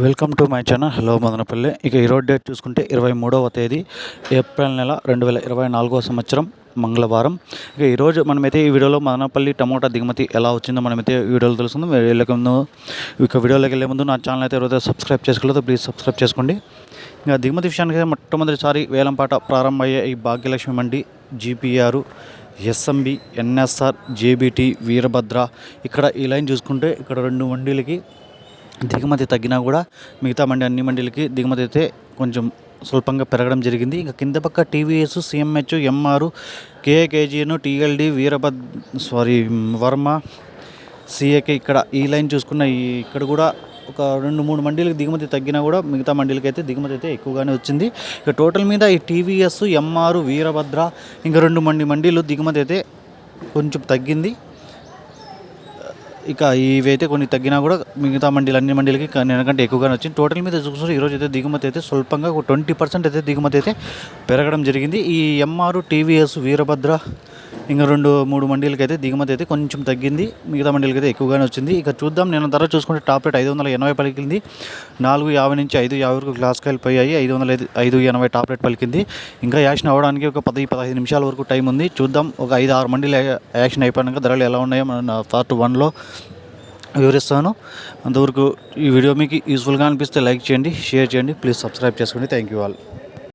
Welcome to my channel hello Madanapalli ఇక ఈరోజు date చూసుకుంటే ఇరవై మూడవ తేదీ ఏప్రిల్ నెల రెండు వేల ఇరవై నాలుగవ సంవత్సరం మంగళవారం. ఇక ఈరోజు మనమైతే ఈ వీడియోలో మదనపల్లి టమోటా దిగుమతి ఎలా వచ్చిందో మనమైతే వీడియోలో తెలుసుకుందాం. వీడియోకి ముందు ఇక వీడియోలోకి వెళ్ళే ముందు నా ఛానల్ అయితే ఎవరైతే సబ్స్క్రైబ్ చేసుకోలేదో ప్లీజ్ సబ్స్క్రైబ్ చేసుకోండి. ఇంకా దిగుమతి విషయానికి మొట్టమొదటిసారి వేలంపాట ప్రారంభమయ్యే ఈ Bhagyalakshmi Mandi GPR SMB NSR JBT Veerabhadra ఇక్కడ ఈ లైన్ చూసుకుంటే ఇక్కడ రెండు మండీలకి దిగుమతి తగ్గినా కూడా మిగతా మండి అన్ని మండీలకి దిగుమతి అయితే కొంచెం స్వల్పంగా పెరగడం జరిగింది. ఇంకా కింద పక్క TVS CMH MR KAKGN TLD Veerabhad sorry Varma CAK ఇక్కడ ఈ లైన్ చూసుకున్న ఈ ఇక్కడ కూడా ఒక రెండు మూడు మండీలకు దిగుమతి తగ్గినా కూడా మిగతా మండీలకి అయితే దిగుమతి అయితే ఎక్కువగానే వచ్చింది. ఇక టోటల్ మీద ఈ టీవీఎస్ ఎంఆర్ వీరభద్ర ఇంకా రెండు మండి మండీలు దిగుమతి అయితే కొంచెం తగ్గింది. ఇక ఇవైతే కొన్ని తగ్గినా కూడా మిగతా మండీలు అన్ని మండీలకి ఎందుకంటే ఎక్కువగానే వచ్చింది. టోటల్ మీద చూసుకుంటే ఈరోజు అయితే దిగుమతి అయితే స్వల్పంగా ఒక ట్వంటీ పర్సెంట్ అయితే దిగుమతి అయితే పెరగడం జరిగింది. ఈ ఎంఆర్ టీవీఎస్ వీరభద్ర ఇంకా రెండు మూడు మండీలకి అయితే దిగుమతి అయితే కొంచెం తగ్గింది. మిగతా మండీలకి అయితే ఎక్కువగానే వచ్చింది. ఇక చూద్దాం. నేను ధర చూసుకుంటే టాప్ రేట్ ఐదు వందల ఎనభై పలికింది. నాలుగు యాభై నుంచి ఐదు యాభై వరకు గ్లాస్ కాయలు పోయాయి. ఐదు వందల ఐదు ఐదు ఎనభై టాప్ రేట్ పలికింది. ఇంకా యాక్షన్ అవ్వడానికి ఒక పది పదహైదు నిమిషాల వరకు టైం ఉంది. చూద్దాం. ఒక ఐదు ఆరు మండీలు యాక్షన్ అయిపోయాక ధరలు ఎలా ఉన్నాయో మన పార్ట్ వన్లో వివరిస్తాను. అంతవరకు ఈ వీడియో మీకు యూస్ఫుల్గా అనిపిస్తే లైక్ చేయండి షేర్ చేయండి. ప్లీజ్ సబ్స్క్రైబ్ చేసుకోండి థ్యాంక్ యూ ఆల్.